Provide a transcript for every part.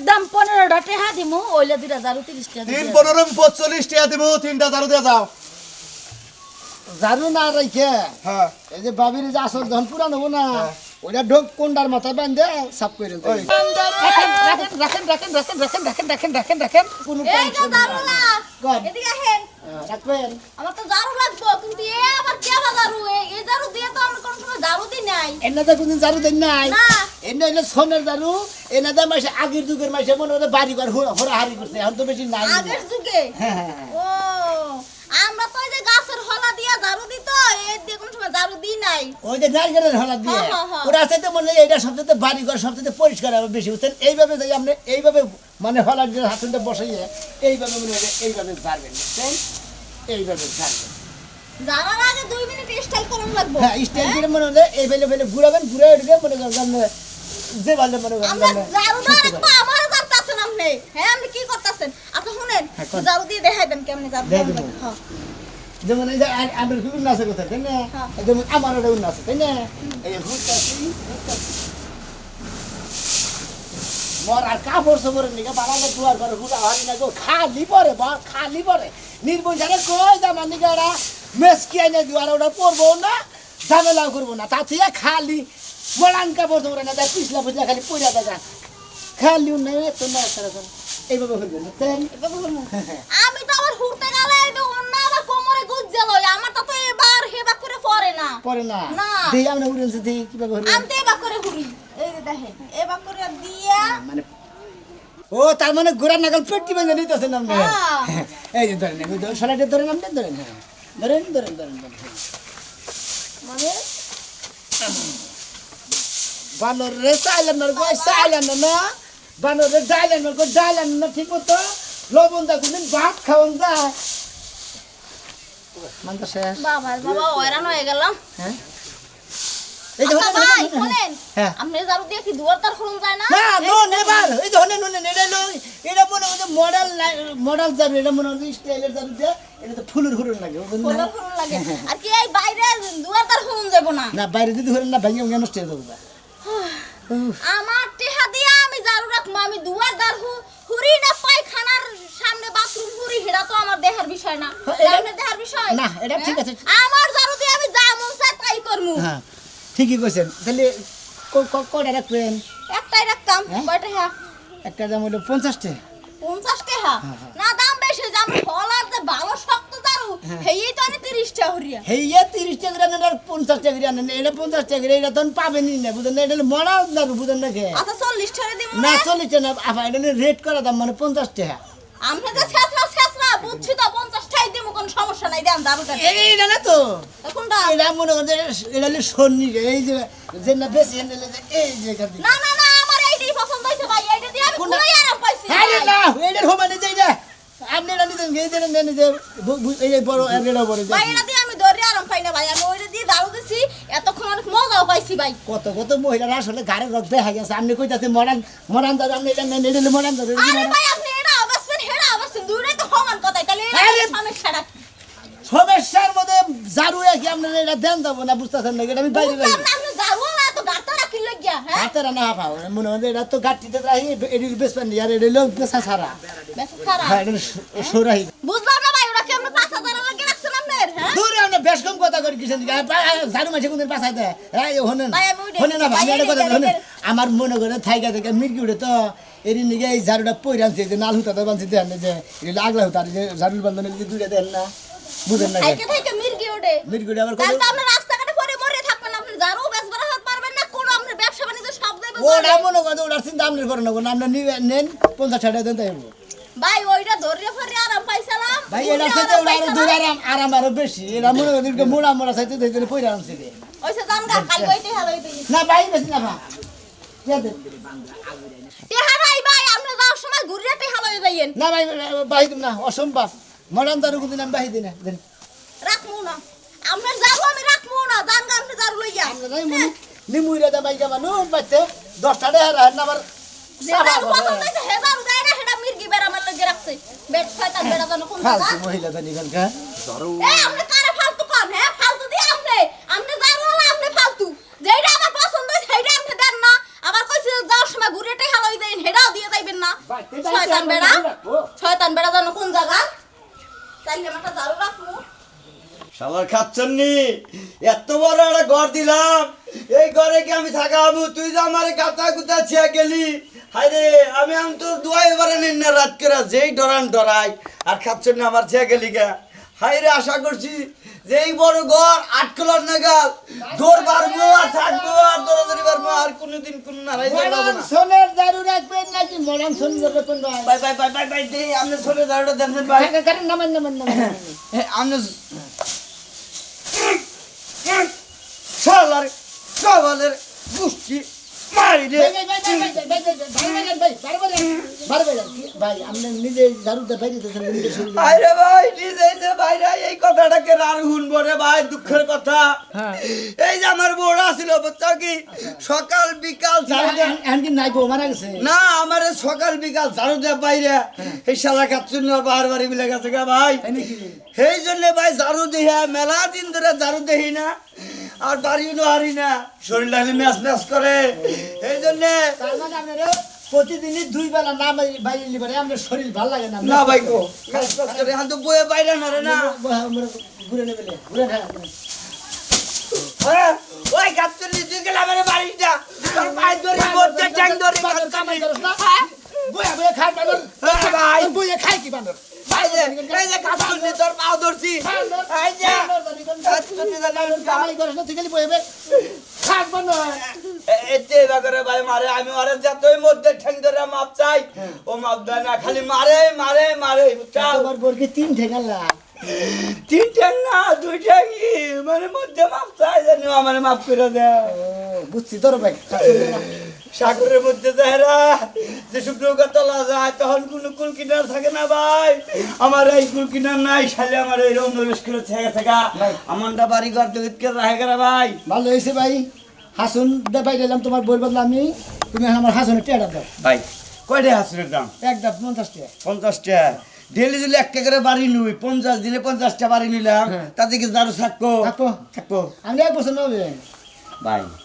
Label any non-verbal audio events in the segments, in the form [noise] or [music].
একদম পনেরোটা টেহা দিমু ওইলে দুইটা জারু তিরিশ টাকা তিন। পনেরো পঁচল্লিশ টাকা দিমু তিনটা ঝাড়ু দিয়ে যাও। জারু না রেখে হ্যাঁ। এই যে বাবির যে আসল ধন পুরানো হব না? ওইটা ঢোক কোনটার মাথায় বান্ধে সাফ করে। রাখেন রাখেন রাখেন রাখেন রাখেন রাখেন রাখেন রাখেন কোনো হ্যাঁ, রাখবেন। আমার তো জারু লাগবো কিন্তু এ আবার কে বা জারু এ- এই জারু দিয়ে তো আমরা কোনো সময় জারু দিই নাই। এনে তো কোনো জারু দেন নাই। না। এনে হইলে সোনের জারু এনে তো মাসে আগের যুগের মাসে মনে হতো বাড়ি ঘর হোরা হারি করছে এখন তো বেশি নাই। আগের যুগে? হ্যাঁ, হ্যাঁ, হ্যাঁ। ও। আমরা তো যে গাছের হলা দিয়া জারু দিত এ দিয়ে কোনো সময় জারু দিই নাই। ওই যে নারকেলের হলা দিয়ে। হ্যাঁ, হ্যাঁ, হ্যাঁ। ওরা চাইতে মনে হয় এটা সবচেয়ে বাড়ি ঘর সবচেয়ে পরিষ্কার হবে বেশি বুঝছেন? এইভাবে যদি আপনি এইভাবে মানে হলার যে হাতুনটা বসাইয়ে এইভাবে মনে হয় এইভাবে ঝাড়বেন বুঝছেন? এইভাবে ঝাড়বেন। জারার আগে দুই মিনিট স্টাইল করুন লাগবো। হ্যাঁ স্টাইল করে মনে হলে এই ফেলে ফেলে ঘুরাবেন ঘুরে উঠবে মনে করেন যে ভালো মনে করেন আমরা জারতাছেন আপনি হ্যাঁ আপনি কি করতেছেন? আচ্ছা শুনেন হ্যাঁ, জারু দিয়ে দেখাই দেন কেমনে জারু। হ্যাঁ। যেমন এই যে আমার আছে কোথায় তাই না? হ্যাঁ। যেমন আমার আছে তাই না? এই মর আর কাপড় সবরের নিকে বাবাকে দুয়ার করে হুটা হারি না গো খালি পরে খালি পরে। নির্বঞ্জারে কই জামার নিকে ওরা মেসকি আইনে দুয়ার ওটা পরবো না ঝামেলাও করব না। তা থেকে খালি মরান কাপড় সবরে না পিছলা পিছলা খালি পয়লা দেখা খালি এত না এত এইভাবে হইবে না তাই এভাবে হলো। আমি তো আবার হুড়তে গেলে অন্য আবার কোমরে গুজে লই আমার তো এবার হেবা করে পড়ে না। পরে না। দেখি আমরা উড়েছে দেখি কীভাবে হইবে? আমি তো এবার করে হুড়ি এই যে দেখেন এবার করে দিয়া মানে ও তার মানে গোড়ার নাগাল পেটটি বেঁধে নিতেছেন আপনি? হ্যাঁ। [laughs] এই যে ধরেন সরাইটা ধরেন আপনি ধরেন হ্যাঁ ধরেন ধরেন ধরেন ধরেন। হ্যাঁ। মানে বানর রে চাইলেন না গো চাইলেন না। বানর রে ডাইলেন না গো ডাইলেন না ঠিক মতো। লবণ দা কোনদিন ভাত খাওয়ান দা মানটা শেষ। বাবা বাবা হয়রান হয়ে গেলাম। হ্যাঁ? এই যে হলেন, ভাই হলেন, হলেন। শুনেন আপনি জারু দিয়ে কি দুয়ার তার খুলুন যায় না? না নো নেবার। এই যে হলেন হলেন এটা লো এটা মনে হচ্ছে মডেল মডেল যাবে এটা মনে হচ্ছে স্টাইলের যাবে যে এটা তো ফুলুর ফুলুর লাগে বুঝলেন? না? ফুলর ফুলর লাগে। আর কি এই বাইরে দুয়ার তার খুলুন যাব না? না বাইরে যদি না ভেঙে ভেঙে নষ্ট হয়ে যাবে। [sighs] আমার টেহা দিয়া রাখব আমি দুয়ার দার হুরি না পায়খানার সামনে বাথরুম হুরি হেডা তো আমার দেহার বিষয় না। হ্যাঁ, আপনার দেহার বিষয়? না, এটা ঠিক হ্যাঁ? আছে। আমার জারু দিয়ে আমি যা মন চাই তাই করমু। হ্যাঁ ঠিকই কইছেন। তাহলে কয়টা রাখবেন? একটাই রাখতাম হ্যাঁ? কয়টা হ্যাঁ? একটা দাম হলো পঞ্চাশটা। পঞ্চাশ টাকা হ্যাঁ, না দাম বেশি আমার ফলার যে ভালো শক্ত হ্যাঁ। হেই তো আমি তিরিশ টাকা হরিয়া। হেইয়া তিরিশ টাকা করে আর পঞ্চাশ টাকা করে আনেন এটা পঞ্চাশ টাকা করে এটা তখন পাবেনই না বুঝেন না? এটা মরা না বুঝেন না কে? আচ্ছা চল্লিশ টাকা দিব না না? চল্লিশ না আফা এটা রেট করা দাম মানে পঞ্চাশ টাকা। আমরা যে ছেঁচড়া ছেঁচড়া বুঝছি তো পঞ্চাশ টাকাই দিব কোনো সমস্যা নাই দেন জারুটা এইটা না তো? কোনটা? এটা মনে করেন যে এটা হলো সন্নি এই যে যে না বেশি এনে যে এই যে এখান না না না আমার এইটাই পছন্দ হয়েছে ভাই এইটা দিয়ে আমি কোনটা? আরাম পাইছি আরে না এইটার সমানে যাই না আপনি এটা নিতেন এই যে নেন যে এই বড় এটা বড় ভাই এটা দিয়ে আমি ধরে আরাম পাই না ভাই। আমি ওইটা দিয়ে দারু দিছি এতক্ষণ অনেক মজাও পাইছি ভাই। কত কত মহিলারা আসলে রক দেখা গেছে। আপনি কইতাছে মডার্ন মডার্ন দাদা আপনি এটা নেন এটা মডার্ন দাদা আরে ভাই আপনি এটা অবশ্যই হেডা অবশ্যই দুইটাই তো সমান তাহলে! সমস্যাটা সমস্যার মধ্যে জারু কি আপনার এটা দেন যাব না বুঝতেছেন না এটা আমি বাইরে না, আপনি দারু না তো গাতা রাখি লাগিয়া হ্যাঁ? পাও মনে হয় এটা তো আর বেসা হ্যাঁ এটা বুঝলাম না ভাই ওরা কি রাখছেন হ্যাঁ? দূরে আমরা বেশ কম কথা করি কিসেন ঝাড়ু মাঝে কোনদিন পাশাই দেয় হ্যাঁ হনেন। ভাই, আমি ওইটাই- না ভাই ভাই, কথা হনেন আমার মনে করে থাইকা থেকে মির্কি উঠে তো এরি নিগে এই ঝাড়ুটা পইরা আনছে যে নাল হুতা বানছে দেন যে আগলা হুতা যে ঝাড়ুর বান্ধনে দুইটা দেন না। বুঝেন না মির্গি ওঠে মির্কি উঠে আবার তাহলে ওটা মনে করেন ওটার চিন্তা আপনি করেন না আপনি নেন পঞ্চাশ ষাট দেন তাই ভাই ওইটা ধরে পরে আরাম পাইছিলাম। ভাই এটা সাথে ওটা আরও দূর আরাম আরাম আরও বেশি। এটা মনে করেন কি মোড়া মোড়া সাইতে দেই দিলে পয়রা আরাম সাইতে ওইসা দাম গা খালি ওইটাই হলো না ভাই বেশি না ভাই। না ভাই বাহি দিম না অসম্ভব। মরান দারু দিন আমি বাহি দিন। রাখব না। আমরা যাব আমি রাখব না। জান গান যার লইয়া। নিমুইরা দা বাইগা মানুষ বাচ্চা দশটা দেয় রাহেন যেটা আমার পছন্দ সেটা আপনি দেন না। আবার কইছে যাওয়ার সময় ঘুরেটে হেলাই দেন হেডাও দিয়ে যাইবেন না। শয়তান বেড়া। শয়তান বেড়া জানো কোন জায়গা? তাইলে আমারটা জারু রাখমু। রাখব শালার খাচ্ছন্নি? এত বড় একটা ঘর দিলাম। এই ঘরে কি আমি থাকা থাকাবো তুই যে আমার গাতা গুতা ছিয়া গেলি। হায়রে আমি আমি তোর দোয়াই এবারে নিন না রাত করে যেই ডরান ডরাই আর খাচ্ছন্নি আমার ছিয়া গেলি গা। হায়রে আশা করছি যে এই বড় ঘর আট কলার নাগাল দৌড় পারব আর থাকব আর দৌড়াদৌড়ি পারব আর কোনোদিন কোন নারাই যাব না। সোনের দারু রাখবেন নাকি মরান সোন রাখবেন ভাই? বাই বাই বাই বাই দে আপনি ছোট দাঁড়াটা দেন ভাই কারেন নামান নামান নামান [laughs] আপনি শালার সবালের গুষ্টি সকাল বিকাল না আমার সকাল বিকাল ঝাড়ু দেয় বাইরে এই সালা খাচ্ছুন বাহার বাড়ি মিলে গেছে গা ভাই সেই জন্য ভাই ঝাড়ু দিয়ে মেলা দিন ধরে ঝাড়ু দেহি না আর বাড়িও হারি না। শরীর খালি ম্যাচ ম্যাচ করে। এই জন্য মানে প্রতিদিনই দুই বেলা না বাইরে লিবারে আপনার শরীর ভালো লাগে না। না ভাই গো ম্যাচ ম্যাচ করে। এখন তো বাইরে না রে না। ঘুরে নেবে ঘুরে নেবে হ্যাঁ, ওই গাছতলি তুই গেলে আমার বাড়িটা। তোর পায়ে ধরে মধ্যে ট্যাং ধরে কামাই না বইয়া বইয়া খাই বানর ভাই বইয়া খাই কি বানর ভাই যে এই যে গাছতলি তোর পাও ধরছি। এই যে করস না বানর এতে ভাই মারে আমি মারে যতই মধ্যে ঠ্যাং ধরে মাপ চাই ও মাপ দেয় না খালি মারে মারে মারে? তোমার বোরকে তিন ঠেঙ্গালা তিন ঠ্যাং না দুই ঠ্যাং মানে মধ্যে মাপ চাই জানি আমার মাপ করে দেয়। বুঝছি তোর ভাই সাগরের মধ্যে যাহেরা যেসব নৌকা তোলা যায় তখন কোনো কুল কিনার থাকে না ভাই। আমার এই কুল কিনার নাই শালে আমার এই রং নরেশ করে থেকে থাকা আমারটা বাড়ি ঘর তো ইতকে রাহে গেরা ভাই। ভালো হয়েছে ভাই। হাসুন দে ভাই দিলাম তোমার বই বদলা আমি। তুমি আমার হাসুনের টেড়া দাও। ভাই কয়টা হাসুরের দাম? এক ডাব পঞ্চাশ টাকা পঞ্চাশটা। ডেলি যদি একটা করে বাড়ি নুই পঞ্চাশ দিনে পঞ্চাশটা বাড়ি নিলাম তাতে কি দারু থাকব? থাকব। থাকব। আমি এক বছর নেবে। ভাই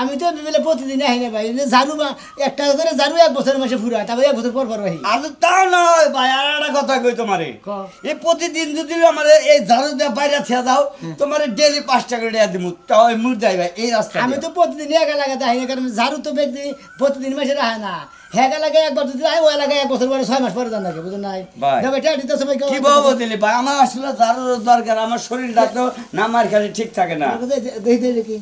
আমি তো বিবেলে প্রতিদিন আহি না ভাই ঝাড়ু একটা করে ঝাড়ু এক বছর মাসে ফুরা তারপরে এক বছর পর পর আহি। আর তাও নয় ভাই আর একটা কথা কই তোমারে। এই প্রতিদিন যদি আমার এই ঝাড়ু দিয়ে বাইরে ছেড়ে দাও তোমার ডেলি পাঁচ টাকা দেওয়া দিব তাও মুখ যাই ভাই এই রাস্তা আমি তো প্রতিদিন একা লাগাতে আহি না কারণ ঝাড়ু তো ব্যক্তি প্রতিদিন মাসে রাখে না। হ্যাঁ লাগে একবার যদি আয় ওই লাগে এক বছর পরে ছয় মাস পরে দান লাগে বুঝুন নাই? ভাই। এটা দিতে সবাই কি বলব দিলি ভাই? আমার আসলে দরকার আমার শরীরটা তো নামার খালি ঠিক থাকে না। দেখি।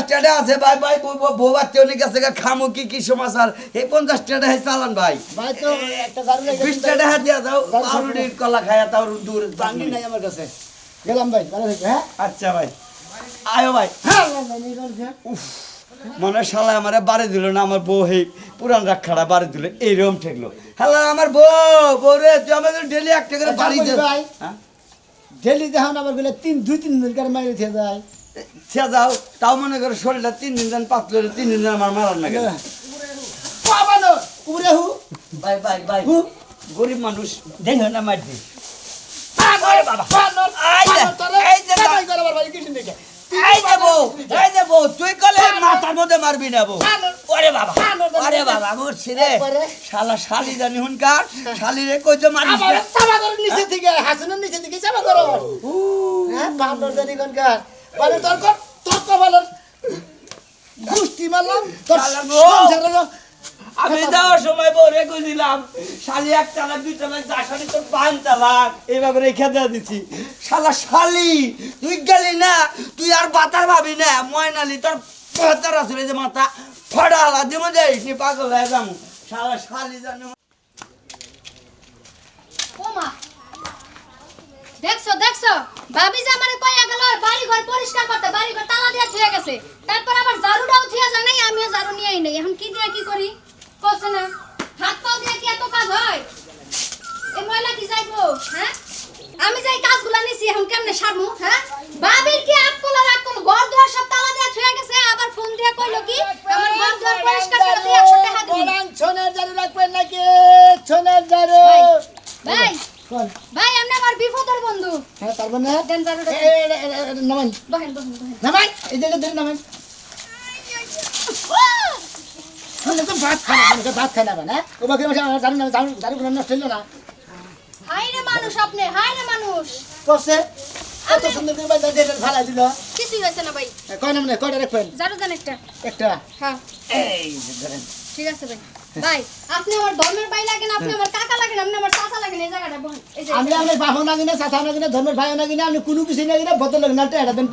আছে আছে ভাই ভাই বউ বাচ্চা অনেক আছে খামু কি কি সমাচার এই পঞ্চাশ টাকা চালান ভাই। ভাই তো একটা দিয়া দাও পাউরুটির কলা খায়া তাও দূর বাঙ্গি নাই আমার কাছে। গেলাম ভাই ভালো হ্যাঁ? আচ্ছা ভাই। আয়ো ভাই। হ্যাঁ। মনে শালা আমার বাড়ি দিল না আমার বউ হেই পুরান রাখাড়া বাড়ি দিল এইরকম ঠেকলো। হ্যালো আমার বউ বউ রে তুই আমাদের ডেলি একটা করে বাড়ি দে? ডেলি দেখুন আমারগুলো তিন দুই তিন দিন করে মাইরে থেকে যায়। সে যাও তাও মনে করে শরীরটা তিন দিন যান পাতলো তিন দিন যান আমার মারার না গেল। বাবা নো উড়ে হু। ভাই ভাই ভাই হু। গরিব মানুষ দেখে না মার দি। আরে বাবা। এই যে, এই যে এই যে বউ এই যে বউ তুই কলে মাথার মধ্যে মারবি না বউ। ওরে বাবা ওরে বাবা মরছি রে শালা শালি জানি হুনকার শালি রে কই যে মারিস না। সাবা করে নিচে থেকে হাসনের নিচে থেকে চাপা করো হ্যাঁ বান্দর জানি কোনকার মানে তোর তোর ভালো গুষ্টি মারলাম তোর। সংসারের আমি যাওয়ার সময় বউরে কইছিলাম শালি এক তালাক দুই তালাক যা শালি তোর পাঁচ তালাক এইভাবে রেখে দেওয়া দিচ্ছি শালা শালি তুই গেলি না তুই আর বাতার ভাবি না ময়নালি তোর পাতার আসলে যে মাথা। ফড়া আলা দিমো যাইস নি পাগল হয়ে যাব। শালা শালি জানো। ওমা দেখছ দেখছ? ভাবি যে আমারে কইয়া গেল বাড়ি ঘর পরিষ্কার করতে বাড়ি ঘর তালা দিয়া থুয়ে গেছে। তারপর আবার ঝাড়ুটাও থুয়া যায় নাই আমিও ঝাড়ু নিয়েই নাই। এখন কি দিয়ে কি করি? করছে না হাত পাও কি এত কাজ হয়? এই ময়লা কি হ্যাঁ? আমি যাই কাজগুলো নিছি এখন কেমনে সারমু হ্যাঁ? বাবির কি আকল ঘর দুয়ার সব তালা ছুঁয়ে গেছে? আবার ফোন দিয়ে কইলো কি আমার ঘর দুয়ার পরিষ্কার করে দিয়ে 100 টাকা দিন সোনার ভাই ভাই আমার বিপদের বন্ধু। হ্যাঁ তার মানে? ভাত না ও বাকি মাসে আমার জানি না জানি জানি কোনো নষ্ট হইল না। হাই রে মানুষ আপনি হাই রে মানুষ। করছে। কত সুন্দর করে বাইরে ডেটের ফালাই দিল। কিছুই হয়েছে না ভাই। কয় নাম কয়টা রাখবেন? ঝাড়ু দেন একটা। একটা? হ্যাঁ। এই ধরেন। ঠিক আছে ভাই। ভাই আপনি আমার ধর্মের ভাই লাগেন আপনি আমার কাকা লাগেন আপনি আমার চাচা লাগেন এই জায়গাটা বহেন আমি আমার বাপও না কিনে চাচা না কিনে ধর্মের ভাইও না কিনে আমি কোনো কিছু না কিনে বদল লাগে না এটা দেন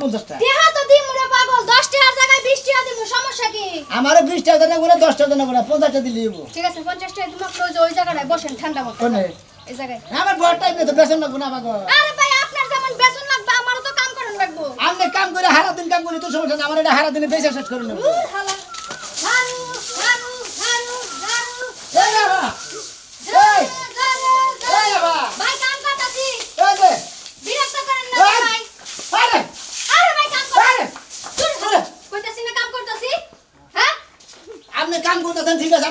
তো দিম রে পাগল 10 টাকার জায়গায় 20 টাকা দিমু সমস্যা কি? আমারও বিশ টাকা না করে দশ টাকা না করে টাকা দিলে ঠিক আছে 50 টাকা দিমু আপনি ওই যে ওই জায়গাটায় বসেন ঠান্ডা মতো। কোনে? এই জায়গায়। আমার বড় টাইম তো বেসন লাগবো না আমাকে আরে ভাই আপনার যেমন বেতন লাগবে আমারও তো কাম করেন লাগবো। আপনি কাম করে হারা দিন কাম করে তো সমস্যা না আমার এটা হারা দিনে বেশি শেষ করে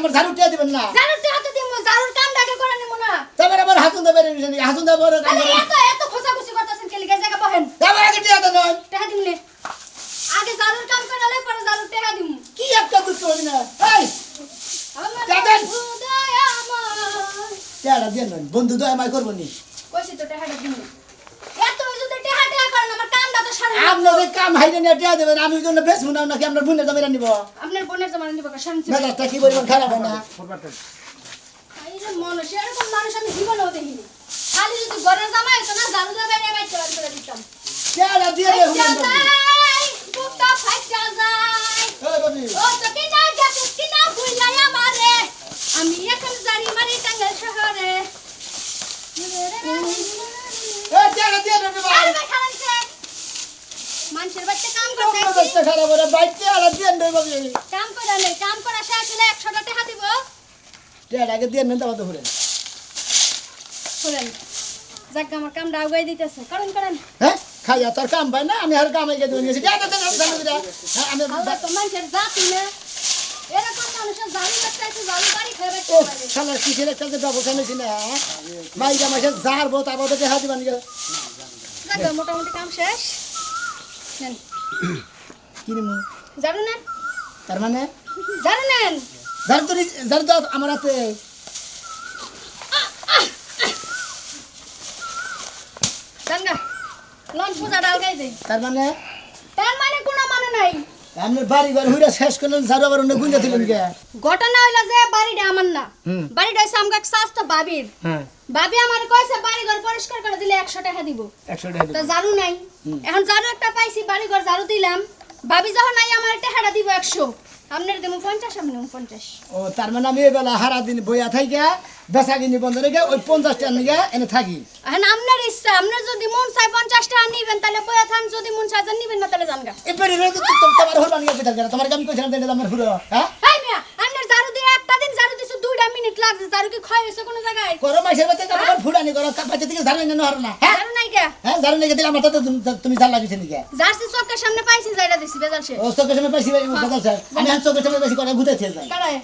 আমার ঝাড়ু টিয়া দিবেন না? ঝাড়ু টিয়া হাসুন দা বেরে হাসুন দা এত এত খোসা খুশি করতেছেন কেলি গায় জায়গা বহেন? আগে টিয়া দেন। টিয়া দিমলে আগে কাম পরে ঝাড়ু টিয়া কি একটা দুষ্ট হই না? এই! আমার দয়া আমার দেন। বন্ধু দয়া মাই করবনি কইছি তো আপনি কাম হাইলে না টিয়া দেবেন আমি জন্য বেশ মুনাও নাকি আপনার বোনের জমিরা নিব আপনার বোনের জমিরা নিব শান্তি? মেজাজটা কি বলবেন খারাপ না? মানুষ এরকম মানুষ আমি জীবনেও দেখিনি। খালি যদি ঘরে জামাই তো না না দিতাম। দিয়ে যায় ও তো কি কি না আমি এখন জানি মারি শহরে। এ দিয়ে মানুষের বাচ্চা কাম করতে। অবস্থা খারাপ হলে বাইক টিয়াটা দিয়ে বাবি কাম করা নেই কাম করা শেষ হলে একশোটা টাকা দিব। টিয়াটাকে দিয়ে নেন তারপর তো ঘুরে শুনেন যাক আমার কামটা আগাই দিতেছে। করেন করেন। হ্যাঁ খাইয়া তোর কাম পাই না? আমি আর কামাই গিয়ে দিয়ে নিয়েছি। জানি না। হ্যাঁ, আমি তো মানুষের জাতি না। এরকম মানুষের জানি বাচ্চা আছে জানি বাড়ি খেয়ে বাচ্চা পারে কিসের একটা যে ব্যবসা নিয়েছি না মাসে তারপর তো দিবান মোটামুটি কাম শেষ। নেন। [clears throat] কিনিমু জানো নেন। তার মানে? জানো নেন। তো তো আমার হাতে। তার মানে? তার মানে কোনো মানে নাই। আপনি বাড়ি ঘর হুইরা শেষ করলেন যার আবার অন্য গুঞ্জা দিলেন গে ঘটনা হইল যে বাড়িটা আমার না। বাড়িটা হইছে আমগা স্বাস্থ্য বাবির। হ্যাঁ। বাবি আমার কইছে বাড়িঘর পরিষ্কার করে দিলে একশো টাকা দিব। একশো টাকা তো। জারু নাই। এখন জারু একটা পাইছি বাড়ি ঘর জারু দিলাম। ভাবি যখন নাই আমার টাকাটা দিব একশো। আপনার দেবো পঞ্চাশ আপনি দেবো পঞ্চাশ। ও তার মানে আমি এবেলা হারা দিন বইয়া থাকি বেচা কিনি বন্ধ রেখে ওই পঞ্চাশ টাকা নিয়ে এনে থাকি। এখন আপনার ইচ্ছা আপনার যদি মন চায় পঞ্চাশ টাকা নিবেন তাহলে বইয়া থান যদি মন চায় নিবেন না তাহলে জানগা এবারে তোমার হল বানিয়ে পেতাল কেন তোমার কি আমি কইছিলাম আমার হ্যাঁ? হাই মিয়া আপনার জারু দিয়ে একটা দিন জারু দিছে দুইটা মিনিট লাগছে জারু কি ক্ষয় হয়েছে কোনো জায়গায়? করো মাসের বাচ্চা কাপড় ফুলানি করো কাপাতে থেকে ঝাড়ু এনে হর না হ্যাঁ? জারু নাই কে? হ্যাঁ ঝাড়ু নিয়ে দিলে আমার তো তুমি- নিকে? জার্সি সামনে পাইছি যাইটা দিছি বেজাল সে ও সামনে আমি আর চোখের সামনে করে ঘুরতে যাই কারায়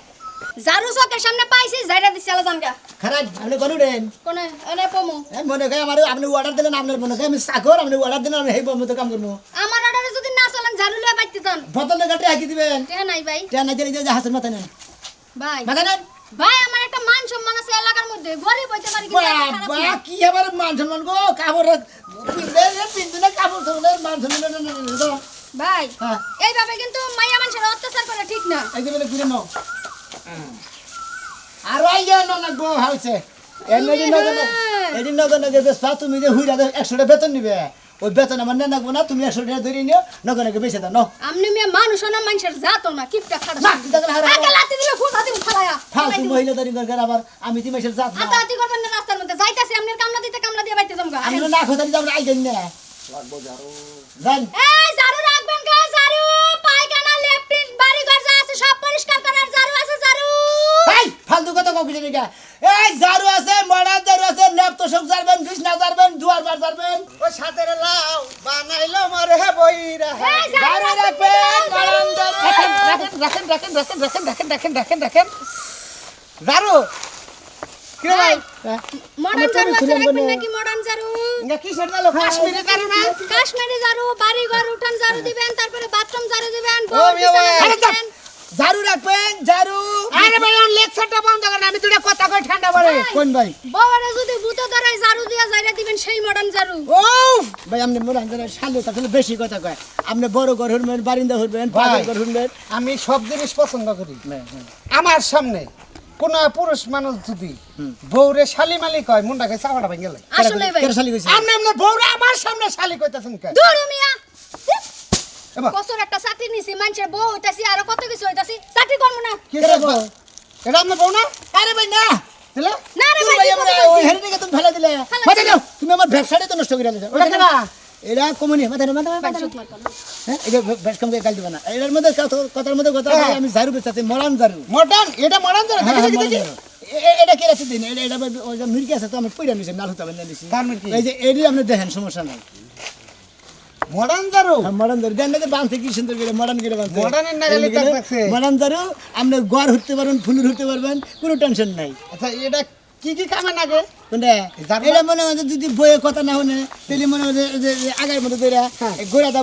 জারু চোখের সামনে পাইছি যাইটা দিছি আলা জানগা খারাপ আপনি করুন কোন এনে পমু। মনে কয় আমার আপনি অর্ডার দিলেন আপনার মনে কয় আমি চাকর আপনি অর্ডার দিলেন আমি সেই মতো কাম করব। আমার অর্ডারে যদি না চলেন ঝাড়ু লিয়ে বাইতে যান বোতলে কাটে হাঁকি দিবেন? টেহা নাই ভাই। টেন নাই দিলে যে হাসের মাথা নেন। ভাই। মাথা নেন? ভাই আমার একটা মান সম্মান আছে এলাকার মধ্যে। গরিব হইতে পারি কিন্তু বাবা কি আবার মান সম্মান গো? কাপড় পিন্দে পিন্দে না কাপড় ধরলে মান সম্মান না, না, না, না, না। ভাই হ্যাঁ। এইভাবে কিন্তু মাইয়া মানুষের অত্যাচার করা ঠিক না। এই যে বলে নাও। আর ওই যে না গো হাউছে এমনি নগদ এদিন নগদ নগদ বেশ তুমি যে হুইরা একশো টাকা বেতন নিবে। ওই বেতন আমার না নাকবো না তুমি একশো টাকা ধরে নিও নগদ নগদ বেঁচে দাও নাও। আমনি মেয়ে মানুষ না মানুষের জাতো না কিপটা খারাপ। না, দেখো না, হারাম। আগে লাতি দিলে ফুল হাতে ফালায়া ফালতু মহিলা দাঁড়িয়ে দরকার আবার আমি তুমি এসে জাত না। আতি করবেন না রাস্তার মধ্যে যাইতাছি আপনার কামলা দিতে কামলা দিয়ে বাইতে জমগা আমি না খোঁজারি যাব আই জানি না। জান এই ঝাড়ু রাখবেন গা ঝাড়ু পায়খানা লেফটিন বাড়ি ঘর যা আছে সব পরিষ্কার করার ঝাড়ু আছে ঝাড়ু এই ফালতু কথা কও কিছু নিকা এই ঝাড়ু আছে মড়া ঝাড়ু আছে নেপ তো সব জারবেন বিছনা জারবেন দুয়ার বার জারবেন ও সাথে লাও বানাইলো মরে বইরা। এই ঝাড়ু রাখবেন মারাম ঝাড়ু। রাখেন রাখেন রাখেন রাখেন রাখেন রাখেন রাখেন রাখেন রাখেন ঝাড়ু? কি ভাই? মডার্ন জারু আছে রাখবেন। নাকি মডার্ন জারু ইঙ্গা কিসের জালো কাশ্মীরি জানো না? কাশ্মীরি জারু বাড়ি ঘর উঠান জারু দিবেন তারপরে বাথরুম জারু দিবেন বউ রাখবেন ঝাড়ু। আরে ভাই লেকচারটা বন্ধ আমি দুটা কথা কই ঠান্ডা পড়ে কোন ভাই? বউরে যদি ভূতে ধরায় জারু দিয়া যাইরা দিবেন সেই মডার্ন জারু ও ভাই আপনি মনে হয় শালু তাহলে বেশি কথা কয়। আপনি বড় ঘর হইবেন বারিন্দা হইবেন পাগল ঘর হইবেন আমি সব জিনিস পছন্দ করি। আমার সামনে কোন পুরুষ মানুষ যদি বউরে শালি মালি কয় মুন্ডাকে চাওয়াটা ভেঙে গেলে আসলে ভাই। শালি কইছে? আপনি আপনার বউরে আমার সামনে শালি কইতাছেন কে দূর মিয়া। কসর একটা চাকরি নিছি মানুষের বউ হইতাছি আর কত কিছু হইতাছি চাকরি করব না। কি? এটা আপনার বউ না? আরে ভাই না। দিলে না রে ভাই ওই করতেছি? হেরে দিকে তুমি ফেলে দিলে। মাথা তুমি আমার ব্যবসাটাই তো নষ্ট করে দিলে ওটা কেনা? এরা কমনি মাথা মাথা। হ্যাঁ এটা বেশ কম করে গাল দিবা না। এর মধ্যে কথা- কথার মধ্যে কথা হ্যাঁ। আমি ঝাড়ু বেচাচ্ছি মরান ঝাড়ু। এটা হ্যাঁ, হ্যাঁ, মরান ঝাড়ু। এ- এটা কে রাখছে দিন এটা ওই যে মির্কি আছে তো আমি পইরা নিছি নাল হতে হবে না নিছি এই যে এডি আপনি দেখেন সমস্যা নাই। মডার্ন দারু? হ্যাঁ, মরান ঝাড়ু দেন না বাঁধছে কি সুন্দর করে করে বাঁধছে মডার্নের আপনি গড় হতে পারবেন ফুল হতে পারবেন কোনো টেনশন নাই। আচ্ছা এটা কি কি কামে লাগে? এটা মনে হয় যে যদি বইয়ের কথা না শুনে তাহলে মনে হয় যে- আগের মতো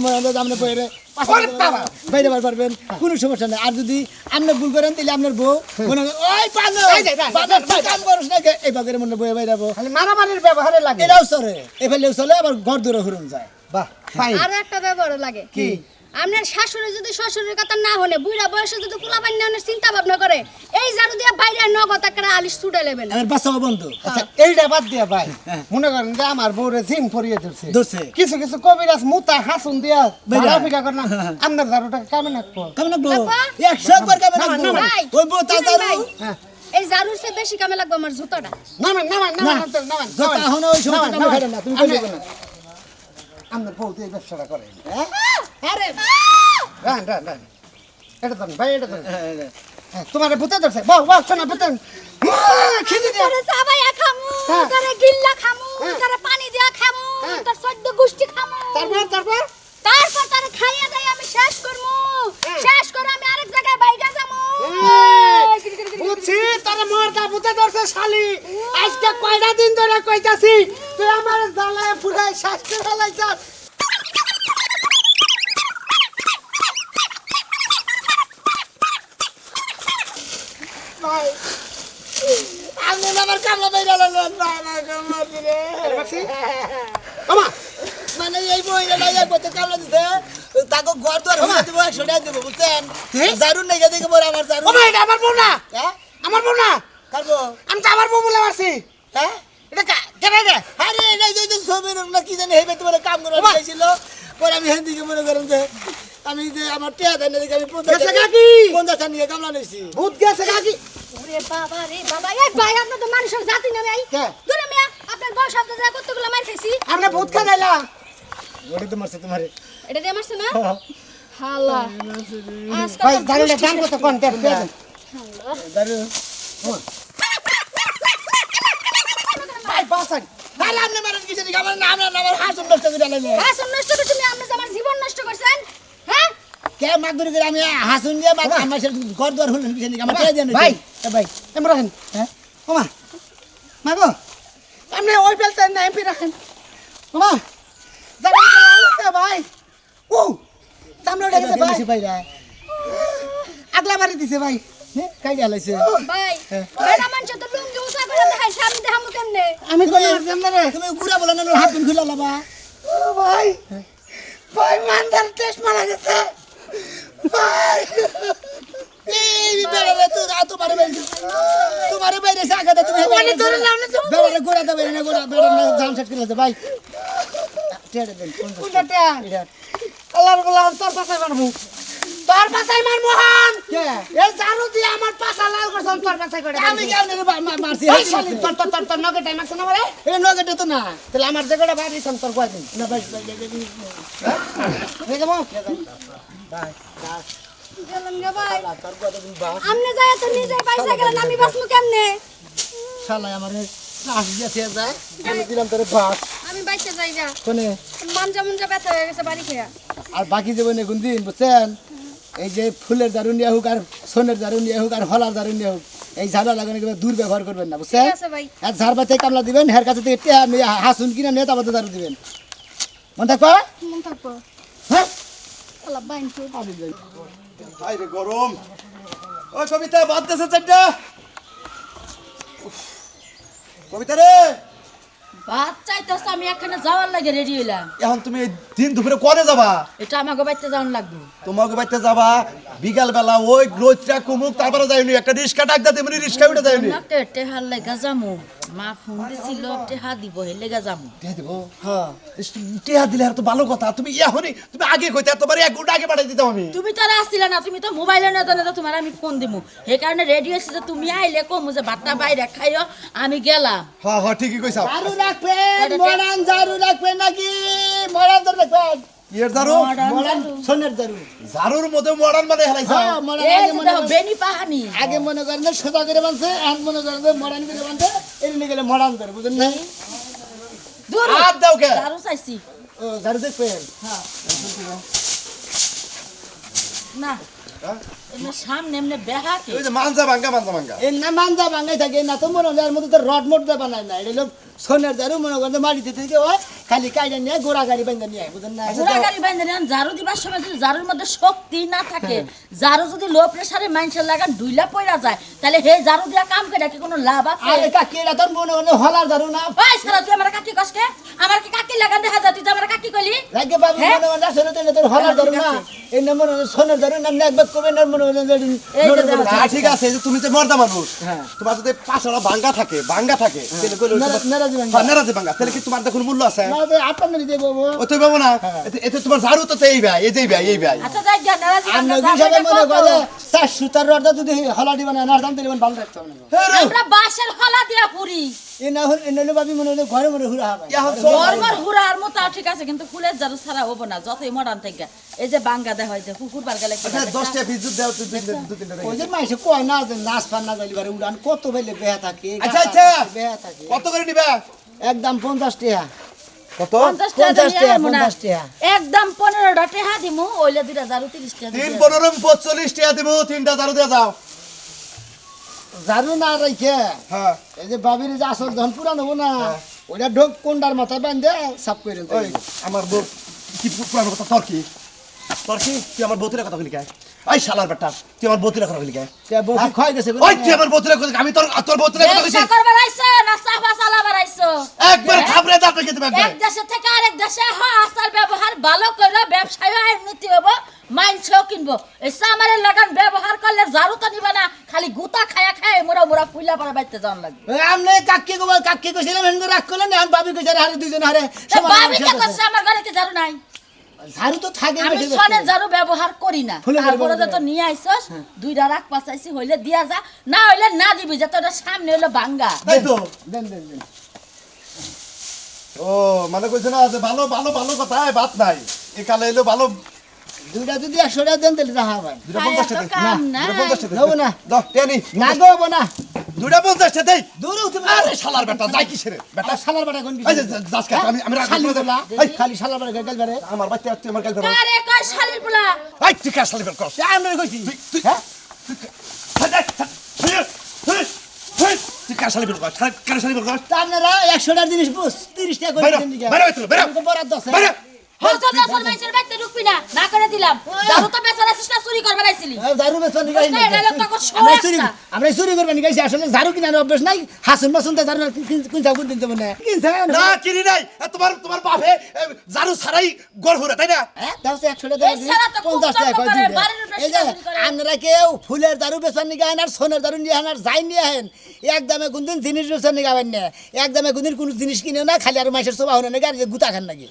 মনে হয় বইয়ের! বাইরে বার পারবেন কোনো সমস্যা নেই। আর যদি আপনি ভুল করেন তাহলে আপনার বউ মনে হয় ওই এই কাম না বাগের মনে বইয়ে বাইরে যাব। মারামারির ব্যবহারে লাগে। এটাও চলে আবার ঘর দূরে হুরুন যায়। বাহ ফাইন আরও একটা ব্যবহার লাগে। কি? আপনার শাশুড়ি যদি শ্বশুরের কথা না হলে বুড়া বয়সে যদি পোলা পান্না চিন্তা ভাবনা করে এই জারু দিয়ে বাইরে নগদ একটা আলিশ ছুটে নেবেন আমার বাচ্চা বন্ধু আচ্ছা এইটা বাদ দিয়া ভাই মনে করেন যে আমার বউরে জিন পরিয়ে ধরছে ধরছে। কিছু কিছু কবিরাজ মুতা হাসুন দিয়া। ভাড়া ফিকা করে না আপনার দারুটা কামে নাকবো কেমন লাগবো আপা? একশো একবার কেমন না, লাগবো না, ভাই, ওই বউ ভাই? হ্যাঁ এই জারুর চেয়ে বেশি কামে লাগবে আমার জুতোটা না যত এখন ওই সময় নামেন, টাকা নামেন। খাইবে না তুমি কই আপনি- দেবে না আপনার বউ দিয়ে ব্যবসাটা করে। হ্যাঁ? আরে! Run run run. এটা ভাই এটা হ্যাঁ, হ্যাঁ। তোমার ভূতে ধরছে। বাহ বাহ শোনা ভূতে খিদে দিয়া তোরে খামু। তোরে গিল্লা খামু। তোরে পানি দিয়া খামু। তোর সদ্য গুষ্টি খামু। তারপর তারপর? তারপর তারে খাইয়া দেই আমি শেষ হ্যাঁ। শেষ করে আমি আরেক জায়গায় বাইগা যামু বুঝছি তোর মর্দা ভূতে ধরছে শালি। আজকে কয়টা দিন ধরে কইতাছি তুই আমার জ্বালায় পুরাই শাস্তি ফেলাইছস। আপনি আমার কামলা বাইরে লালেন না না কামলা দিলে ওমা মানে এই বইটা লাইয়া করতে কামলা দিতে তাকে ঘর দুয়ার হয়ে দিব একশো টাকা দেবো বুঝছেন? জারুন নাই দেখে বলে আমার জারুন এটা আমার বউ না! হ্যাঁ? আমার বউ না! কারবো আমি তো আমার বউ বলে মারছি। হ্যাঁ? এটা কেন রে আরে এটা যে যে ছবির না কি জানি হেবে তোমার কাম করে চাইছিল। পরে আমি হেন দিকে মনে করেন যে আমি যে আমার টিয়া দেন দেখে আমি পঞ্চাশ টাকা নিয়ে কামলা নিয়েছি। ভূত গেছে কাকি ওরে বাবা রে বাবা এই ভাই আপনার তো মানুষের জাতি না ভাই। দূরে মিয়া আপনার বয়স আপনার কতগুলো মার খাইছি আমরা ভূত খাইলা ওটা তো মারছে তোমার। এটা দিয়ে মারছে না? হালা। ভাই তো দাম কত কোন? দেখ দেখ। ভাই বাসাই তাহলে আপনি মারেন কিছু দিকে? আমার নাম না আমার হাসুন নষ্ট করে আলাইলে হাসন নষ্ট করে তুমি আপনি আমার জীবন নষ্ট করছেন? হ্যাঁ? কে মাক ধরে করে আমি হাসুন দিয়ে মাক আমার ঘর দুয়ার হলেন কিছু দিকে? আমার ভাই। ভাই। এমন রাখেন। হ্যাঁ? ওমা। মাগো। আপনি ওই বেলটা না এমপি রাখেন। ওমা। ভাই। ও সামনে উঠে গেছে ভাই ভাই ভাই। আগলা বাড়ি দিছে ভাই। কাই হালাইছে ভাই বেড়া মানুষ তো লুঙ্গি উঁচা করে দেখাইছে আমি দেখামু কেমনে? আমি কোন রে? তুমি গুড়া বলে না হাত পিন খুলে লাবা ও ভাই। ভাই মান্দার টেস্ট মারা গেছে। ভাই। এই বেড়া রে তুই আ তোমারে বাইরে তোমারে বাইরে সে তুমি মানে ধরে নাও না তো। বেড়া রে গুড়া দাও বেড়া গুড়া বেড়া না জাম সেট করে ভাই। টেড়ে দেন কোন কোনটা টা আল্লাহর গোলাম তোর পাশাই মারবো। তোর পাশাই মার মোহন! এই জারু দিয়ে আমার পাশা লাল করছন তোর পাশাই করে আমি কেমনে রে মারছি? এই শালি তোর তোর তোর তোর নগে টাইম আছে না বলে এই নগেটে তো না। তাহলে আমার জায়গাটা বাইরে দিছন তোর কয় না ভাই ভাই, ভাই, ভাই, নিয়ে গেলাম গে ভাই। ভাই, তার কথা তুমি বাস? আমনে যায় তো নিজে পয়সা গেলেন আমি বাসমু কেমনে? আমারে আর বাকি জীবনে কোন দিন বুঝছেন? এই যে ফুলের দারুণ নিয়ে হোক আর সোনের দারুণ নিয়ে হোক আর হলার দারুণ নিয়ে হোক এই ঝাড়া লাগানো কিন্তু দুর্ব্যবহার করবেন না বুঝছেন। এক ঝাড় বাতে কামলা দিবেন হের কাছে থেকে হাসুন কিনা নিয়ে তারপর ঝাড়ু দিবেন। মনে থাকবা? মন থাকব। হ্যাঁ? গরম। ওই কবিতা বাদ দেছে চারটা। কবিতা রে! ভাত চাইতেছ আমি এখানে যাওয়ার লাগে রেডি হইলাম। এখন তুমি এই দিন দুপুরে কনে যাবা? এটা আমাকে বাড়িতে যাওয়ার লাগবে। তোমাকে বাড়িতে যাবা বিকাল বেলা ওই রোজটা কুমুক তারপরে যাইনি একটা রিক্সা ডাক দা তেমনি রিক্সা উঠে যাইনি। আমাকে টেহার লেগা যামু। মা ফোন দিছিল টেহা দিব হে লেগা যামু। দিয়ে দিব? হ্যাঁ। টিয়া দিলে আর তো ভালো কথা। তুমি এখনই তুমি আগে কইতে তোমার এক ঘণ্টা আগে পাঠাই দিতাম আমি। তুমি তো আর আসছিলে না তুমি তো মোবাইলে না জানে তো তোমার আমি ফোন দিমু। সেই কারণে রেডি হয়েছে যে তুমি আইলে কমু যে ভাতটা বাইরে খাইও আমি গেলাম। হ্যাঁ হ্যাঁ ঠিকই কইছাও। ঝাড়ু রাখবেন মরান ঝাড়ু রাখবেন নাকি? মরান ঝাড়ু রাখবেন। ইয়ের জারু মরান সোনের ঝাড়ু। জারুর মধ্যে মডার্ন মানে হেলাইছা হ্যাঁ এই আগে মনে বেনি পাহানি। আগে মনে করেন সোজা করে বানছে এখন মনে করেন যে মরান করে বানছে এর নিয়ে গেলে বুঝেন না দূর। হাত দাও কে? দারু চাইছি। ও ঝাড়ু দেখবেন? না। এমনি সামনে এমনি বেহা কি ওই যে মানজা ভাঙ্গা মানজা ভাঙ্গা। এর না মানজা ভাঙাই থাকে না তো মনে হয় মধ্যে তো রড মোট দা বানায় না এটা হলো সোনের মনে করেন থেকে হয় খালি কাইটা নিয়ে গোড়া গাড়ি বান্ধা নিয়ে বুঝেন না? ঘোড়া গাড়ি দিবার সময় যদি ঝাড়ুর মধ্যে শক্তি না থাকে ঝাড়ু যদি লো প্রেসারে মানুষের লাগান ডুইলা পড়া যায় তাহলে হে ঝাড়ু দিয়া কাম করে কি কোনো লাভ আছে? আরে কাকি এটা তোর মনে করেন হলার ঝাড়ু না? ভাই সারা তুই আমার কাকি কসকে আমার কি কাকি লাগান দেখা যায়? তুই যে আমার কাকি কইলি? লাগে বাবু হ্যাঁ? মনে তো এটা তোর হলার না। এই না মনে করেন না একবার করবেন আর মনে করেন যে এই যে নড়ে দেখো, নড়ে না ঠিক আছে যে তুমি যে মর্দা মানুষ হ্যাঁ। তোমার যদি পাঁচড়া ভাঙ্গা থাকে ভাঙ্গা থাকে তাহলে কইলো নেড়া- ভাঙ্গা। হ্যাঁ, ভাঙ্গা তাহলে কি তোমার দেখুন মূল্য আছে? না তো মেরে দেবো ও তুই পাবো না? এতে- এতে তোমার ঝাড়ু তো তো এই ভাই এই যে ভাই এই ভাই। আচ্ছা যাই গিয়া নারাজি আমরা আমরা হিসাবে যাব মনে করে চার সুতার রডটা যদি হলাডি বানায় না দাম দিলে ভালো রাখতে হবে না। হ্যাঁ আমরা বাঁশের হলা দিয়া পুরি। এ না হলে এ ভাবি মনে হলে ঘরে মনে হুরা হবে এখন চল। গরমর মতো ঠিক আছে কিন্তু ফুলের ঝাড়ু ছাড়া হব না যতই মডার্ন থেকে। এই যে বাঙ্গা দেওয়া হয় যে কুকুর বার গেলে আচ্ছা দশটা বিদ্যুৎ দেও তুই দুই তিনটা ওই যে মাইসে কয় না যে নাচ ফান না যাইলে পারে উড়ান কত বেলে বেহা থাকে আচ্ছা, আচ্ছা। বেহা থাকে। কত করে নিবা? একদম পঞ্চাশ টাকা কত? দিমু ওইলে দুটা ঝাড়ু তিরিশ টাকা তিন দিয়ে। পনেরো পঁচল্লিশ টাকা দিব তিনটা ঝাড়ু দিয়ে যাও। ঝাড়ু না রেখে হ্যাঁ এই যে বাবির যে আসল ধন পুরান হব না ওইটা ঢোক কোনটার মাথায় বান্ধে সাফ করে ওই আমার বউ কি পুরানো কথা তোর কি তোর কি তুই আমার বউতির কথা বলি ওই শালার বেটা তুই আমার বউতির কথা বলি গায় ক্ষয় গেছে ওই তুই আমার বউতির কথা আমি তোর তোর বউতির কথা বলছি। ব্যবসা করবার আইছো না চাপা চালাবার আইছো একবার খাবরে দাঁত রেখে দেবে একবার এক দেশে থেকে আরেক দেশে হ আচার ব্যবহার ভালো করে ব্যবসায় উন্নতি হব মাইনছেও কিনবো। এই সামারের লাগান ব্যবহার করলে ঝাড়ু তো নিবে না খালি গুতা খায়া খায় মোরা মোরা বাইতে যাওয়ার লাগবে। আমনে কাকি গো কাকি কইছিলাম হেন রাগ করলেন এখন বাবি কইছে হারে দুইজন হারে তা সমান ভাবি মানুষ তো আছে। করছে আমার ঘরে কি ঝাড়ু নাই? ঝাড়ু তো থাকে আমি বেশি বেশি। সনে ঝাড়ু ব্যবহার করি না। তারপরে তো নিয়ে আইছস দুইটা রাখ পাচাইছি হইলে দিয়া যা না হইলে না দিবি যে তোর সামনে হইল বাঙ্গা। তাই তো। দেন দেন দেন। ও মানে কইছে না যে ভালো ভালো ভালো কথা বাত নাই। এই এলো ভালো দুইটা যদি একশো টাকা দেন তাহলে রাহা ভাই দুটা খায়া পঞ্চাশ টাকা নাই। পঞ্চাশ টাকা নেব না। দাও টেনি না। গো হব না। দুটা পঞ্চাশ টাকা দেই। দূর তুমি আরে শালার বেটা যাই কিসে রে বেটা শালার বাটা কোন এই যে যাস কা আমি আমি রাখ খালি বলা এই। খালি শালার বাটা গেল বারে আমার বাচ্চা তুই আমার কাল ধরো কারে কয় শালির পোলা? এই তুই কার শালি বের কর আমরা কইছি। তুই তুই হ্যাঁ? তুই কার শালি বের কর কার শালি বের কর আপনারা একশো টাকার জিনিস বুঝ। তিরিশ টাকা করে বাইরে, দিকে। বাইরে হইছিল, বাইরে। বরাদ দশ বাইরে। হজর বাইতে না না করে দিলাম। তো বেচার আছিস না চুরি করবার আইছিলি। আমরা চুরি। আমরা চুরি আসলে কিনার অভ্যাস নাই। হাসুন তো কোন না চিনি নাই। তোমার তোমার বাপে ছাড়াই তাই না? দাও টাকা টাকা এই যে কেউ ফুলের দারু সোনের দারু নিয়ে আন আর যাই নিয়ে আহেন। এক দামে কোনদিন জিনিস আবেন না। এক দামে কোনদিন কোনো জিনিস কিনে না খালি আর মাসের সব আহনে নাকি? আর গুতা খান নাকি?